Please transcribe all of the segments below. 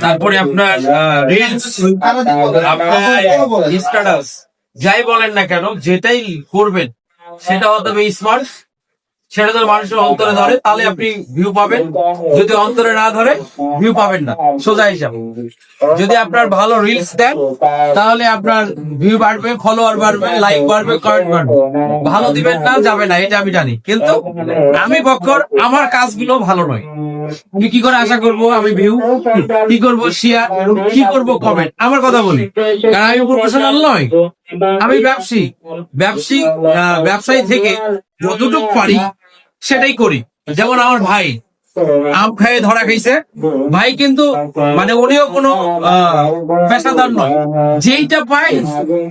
তারপরে আপনার রিলস আপনার যাই বলেন না কেন যেটাই করবেন সেটা হতে হবে স্মার্ট সেটা যদি মানুষের অন্তরে ধরে, তাহলে আপনি ভিউ পাবেন। যদি অন্তরে না ধরে ভিউ পাবেন না। সোজা হিসাব। যদি আপনার ভালো রিলস দেন, তাহলে আপনার ভিউ বাড়বে ফলোয়ার বাড়বে লাইক বাড়বে কমেন্ট বাড়বে। ভালো দিবেন না, যাবে না, এটা আমি জানি। কিন্তু আমি বক্কর, আমার কাজগুলো ভালো নয়। আমি কি করে আশা করব আমি ভিউ কি করব শেয়ার কি করব কমেন্ট আমার কথা বলি। কারণ আমি প্রফেশনাল নয়। আমি ব্যবসায়ী ব্যবসায়ী ব্যবসায়ী থেকে যতটুকু পারি সেটাই করি। যেমন আমার ভাই, আম খেয়ে ধরা খাইছে। ভাই কিন্তু মানে উনিও কোনো পেশাদার নয়। যেইটা পাই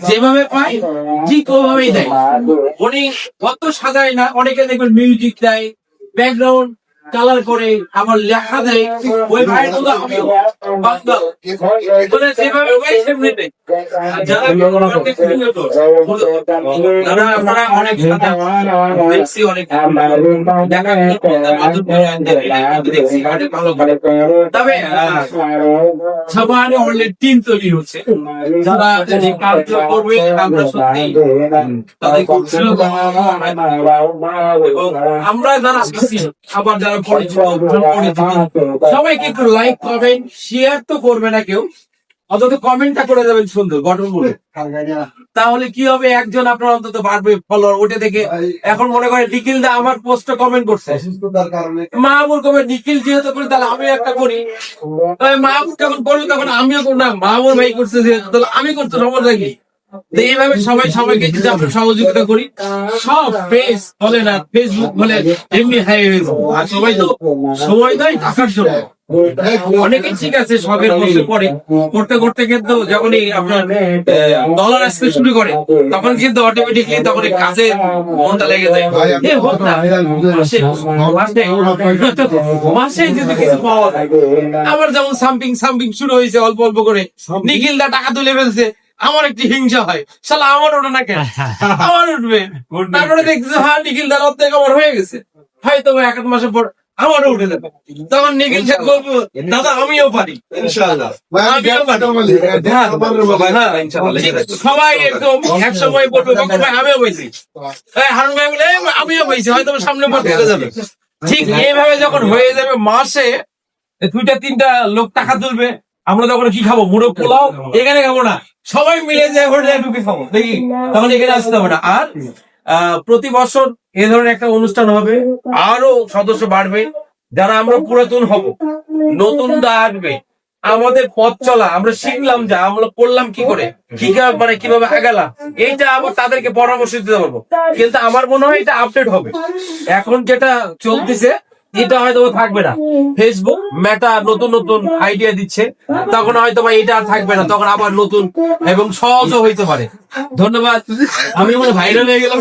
যেভাবে পাই ঠিক ওভাবেই দেয়। উনি কত সাজায় না, অনেকে দেখবেন মিউজিক দেয় ব্যাকগ্রাউন্ড কালার করে আমার লেখা দেয় ওই ভাই বাংলা মানে যেভাবে পাই সেমনি দেয়। যারা যারা আপনারা অনেক দেখছি অনেক তবে আহ, সবার অলরেডি টিম তৈরি হচ্ছে। যারা করবে আমরা সত্যি তাদের খুব আমরা যারা আছি যারা পরিচিত সবাইকে একটু লাইক কমেন্ট শেয়ার তো করবে না কেউ। অন্তত কমেন্টটা করে দেবেন সুন্দর বটন বলে। তাহলে কি হবে? একজন আপনার অন্তত বাড়বে ফলোয়ার ওটা দেখে এখন মনে করে নিখিল দা আমার পোস্টে কমেন্ট করছে। মাহবুব কবে নিখিল যেহেতু করি তাহলে আমি একটা করি। মাহবুব যখন করবে তখন আমিও না মাহবুব ভাই করছে যেহেতু তাহলে আমি করতে সমস্যা কি? এইভাবে সবাই সবাইকে যদি আমরা সহযোগিতা করি সব পেজ বলে না ফেসবুক বলে এমনি হাই হয়ে যাবে। আর সবাই তো সময় দেয় টাকার জন্য। অনেকে ঠিক আছে শখের বসে পড়ে। করতে করতে কিন্তু যখনই আপনার ডলার আসতে শুরু করে তখন কিন্তু অটোমেটিকলি তখন কাজে মনটা লেগে যায়। হোক না মাসে যদি কিছু পাওয়া যায় আমার যেমন সাম্পিং সাম্পিং শুরু হয়েছে অল্প অল্প করে নিখিল দা টাকা তুলে ফেলছে। আমার একটি হিংসা হয়। শালা আমার ওটা না কেন আমার উঠবে। তারপরে দেখছি হ্যাঁ নিখিল দার অর্ধেক আমার হয়ে গেছে। হয়তো এক আধ মাসের পর আমারও উঠে যাবে। তখন নিখিল সাহেব বলব দাদা আমিও পারি। সবাই একদম এক সময় বলবে ভাই আমিও পাইছি। হ্যাঁ, হারুন ভাই বলে আমিও পাইছি। হয়তো সামনে পর চলে যাবে। ঠিক এইভাবে যখন হয়ে যাবে মাসে দুইটা তিনটা লোক টাকা তুলবে। আমরা তখন কি খাব? মুড়ো পোলাও। এখানে খাব না। সবাই মিলে যে হোটেলে ঢুকে খাব দেখি? তখন এখানে আসতে হবে না। আর প্রতি বছর এ ধরনের একটা অনুষ্ঠান হবে আরও সদস্য বাড়বে যারা আমরা পুরাতন হব নতুনরা আসবে আমাদের পথ চলা আমরা শিখলাম যা আমরা করলাম কি করে? কি মানে কীভাবে আগালাম? এইটা আবার তাদেরকে পরামর্শ দিতে পারব। কিন্তু আমার মনে হয় এটা আপডেট হবে। এখন যেটা চলতেছে এটা হয়তো থাকবে না। ফেসবুক মেটা নতুন নতুন আইডিয়া দিচ্ছে। তখন হয়তো বা এটা আর থাকবে না। তখন আবার নতুন এবং সহজও হইতে পারে। ধন্যবাদ। আমি মনে ভাইরাল হয়ে গেলাম।